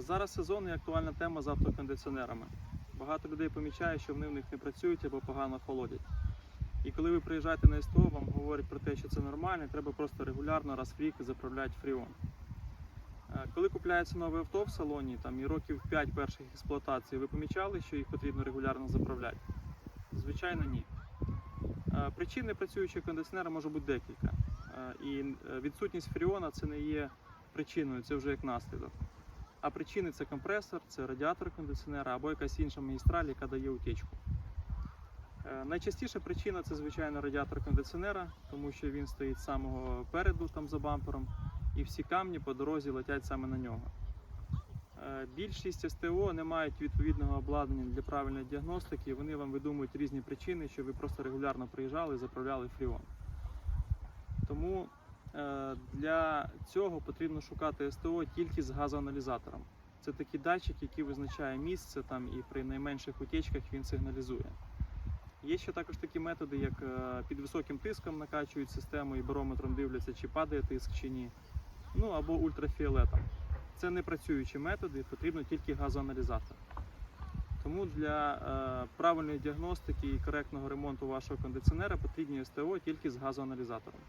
Зараз сезон і актуальна тема з автокондиціонерами. Багато людей помічає, що вони в них не працюють або погано холодять. І коли ви приїжджаєте на СТО, вам говорять про те, що це нормально, треба просто регулярно раз в рік заправляти фріон. Е, Коли купляється нове авто в салоні, там і років 5 перших експлуатації, ви помічали, що їх потрібно регулярно заправляти? Звичайно, ні. Е, Причин непрацюючого кондиціонера може бути декілька. Е, І відсутність фріона це не є причиною, це вже як наслідок. А причини це компресор, це радіатор кондиціонера або якась інша магістраль, яка дає утечку. Е, Найчастіша причина це, звичайно, радіатор кондиціонера, тому що він стоїть самого переду там за бампером, і всі камні по дорозі летять саме на нього. Е, Більшість СТО не мають відповідного обладнання для правильної діагностики, і вони вам видумують різні причини, щоб ви просто регулярно приїжджали і заправляли фріон. Тому для цього потрібно шукати СТО тільки з газоаналізатором. Це такий датчик, який визначає місце там і при найменших утечках він сигналізує. Є ще також такі методи, як е, під високим тиском накачують систему і барометром дивляться, чи падає тиск чи ні. Ну або ультрафіолетом. Це не працюючі методи, потрібно тільки газоаналізатор. Тому для е, правильної діагностики і коректного ремонту вашого кондиціонера потрібні СТО тільки з газоаналізатором.